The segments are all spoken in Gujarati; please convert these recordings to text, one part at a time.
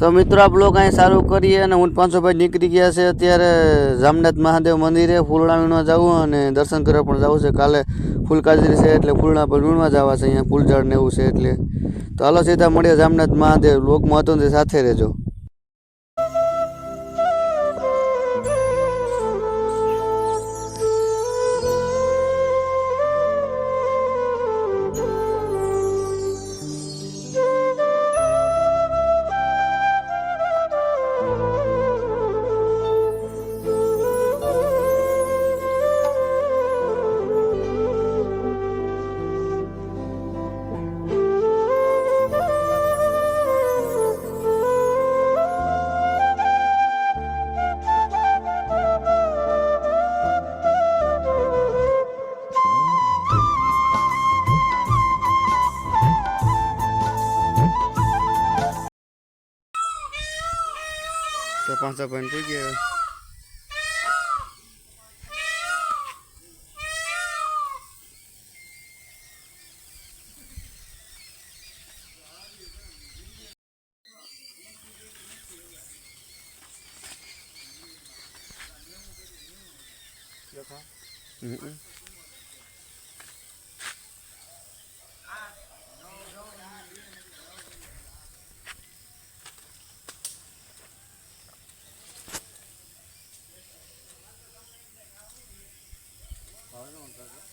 તો મિત્રો, આપ લોકો અહીં સારું કરીએ અને હું પાંચસો ભાઈ નીકળી ગયા છે અત્યારે જામનાથ મહાદેવ મંદિરે ફૂલણા વીણવા જવું અને દર્શન કરવા પણ જવું છે. કાલે ફૂલકાજરી છે એટલે ફૂલણા પર વીણવા જવા છે, અહીંયા ફૂલઝાડ ને એવું છે એટલે. તો હાલો સીધા મળીએ જામનાથ મહાદેવ. લોક મહત્વ સાથે રહેજો. તો પાંચસો પોઈન્ટ થઈ ગયા હમ. તો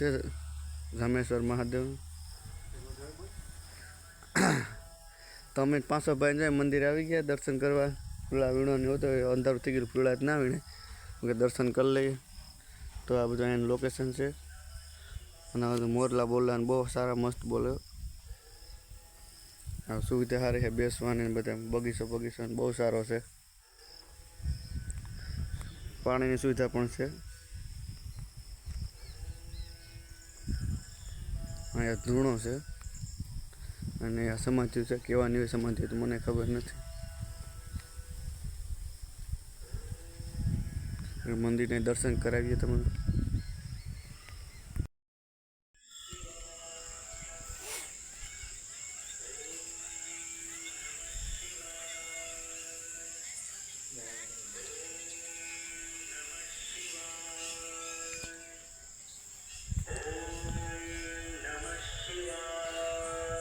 છે, રામેશ્વર મહાદેવ. તો અમે પાંચસો ભાઈ જાય મંદિર આવી ગયા, દર્શન કરવા. ફૂલા વીણવાની હોતો અંધારું થઈ ગયું ફૂલા જ ના વીણે. કે દર્શન કરી લઈએ. તો આ બધું અહીંનું લોકેશન છે. અને બધું મોરલા બોરલા બહુ સારા મસ્ત બોલે. આ સુવિધા સારી છે, બેસવાની બધા બગીચો બગીચો બહુ સારો છે. પાણીની સુવિધા પણ છે. અહીંયા ધૂણો છે. અને આ સમાધિ છે કેવાની હોય સમાધિ તો મને ખબર નથી. મંદિરને દર્શન કરાવીએ તમને.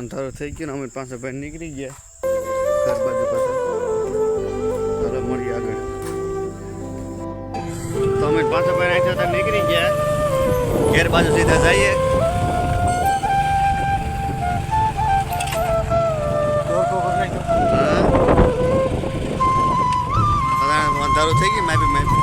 અંધારું થઈ ગયું અમે પાસે ભાઈ નીકળી ગયા. ઘર બાજુ પાસે ચાલો મળી આગળ. તો અમે પાસે ભાઈ અહીંથી તો નીકળી ગયા. ઘેર બાજુ સીધા જઈએ. અંધારું થઈ ગયું મેં બી પાછળનું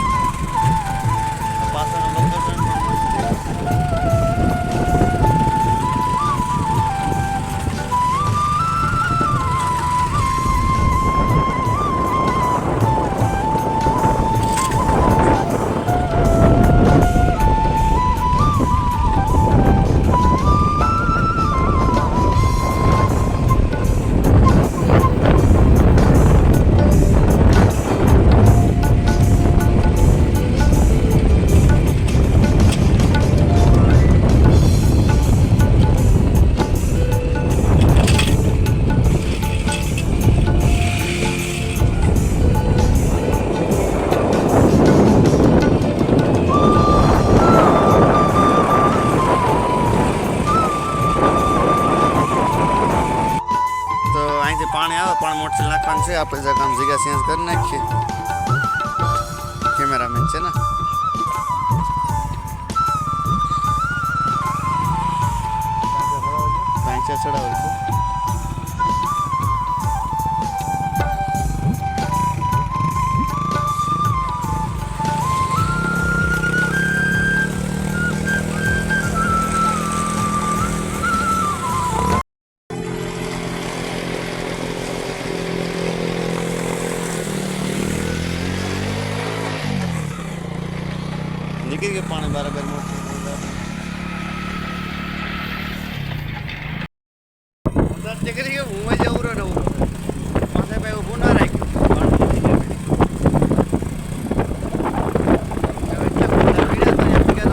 આપણે જરાક આમ જગ્યા ચેન્જ કરી નાખીએ. કેમેરામેન છે ને? પાંચે ચડાવું. નીકળી ગયું પાણી બરાબર અંદર નીકળી ગયું હું જવું રહ્યો ને ઊભો પાસે ભાઈ ઊભું ના રાખ્યું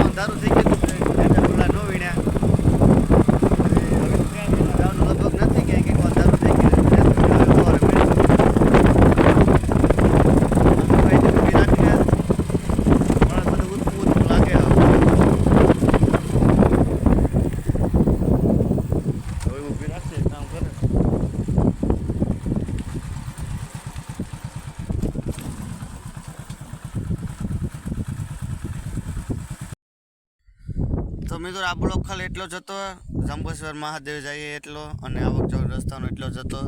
અંધારું થઈ ગયું એટલે ખુલ્લા ન વીણ્યા જવાનું લગભગ નથી કે કંઈક અંધારું થઈ ગયું માણસ બધું ઊંચું ઊંચું લાગે હવે હવે ઊભી રાખશે કામ કરે તો મિત્રો આ બ્લોક ખાલી એટલો જ હતો. જંબેશ્વર મહાદેવ જઈએ એટલો અને આવક જાવક રસ્તાનો એટલો જ હતો.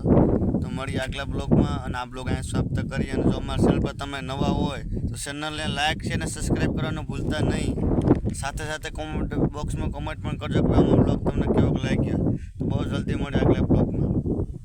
તો મળીએ આગલા બ્લોગમાં અને આ બ્લોગ અહીંયા સમાપ્ત કરીએ. અને જો અમારા ચેનલ પર તમે નવા હોય તો ચેનલને લાઇક છે અને સબસ્ક્રાઈબ કરવાનું ભૂલતા નહીં. સાથે સાથે કોમેન્ટ બોક્સમાં કોમેન્ટ પણ કરજો કે અમારો બ્લોગ તમને કેવો લાગ્યો. તો બહુ જલ્દી મળે આગલા બ્લોગમાં